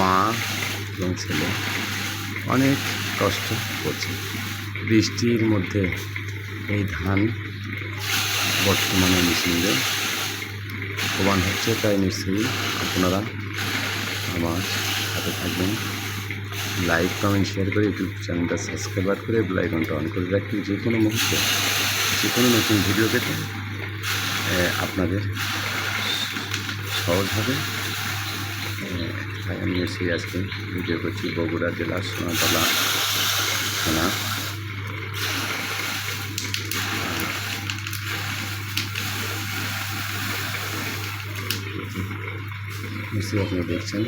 মা এবং ছেলে অনেক কষ্ট করছে। বৃষ্টির মধ্যে এই ধান বর্তমানে মেশিনদের প্রমাণ হচ্ছে, তাই নিশ্চয়ই আপনারা আমার সাথে থাকবেন। লাইক কমেন্ট শেয়ার করে ইউটিউব চ্যানেলটা সাবস্ক্রাইবার করে বেলাইকনটা অন করে রাখবেন। যে কোনো মুহূর্তে, যে কোনো নতুন ভিডিও পেতে আপনাদের সহজ তাই আমি এসে আজকে ভিডিও বগুড়া জেলার সোনাতলা থানা। নিশ্চয়ই আপনি দেখছেন।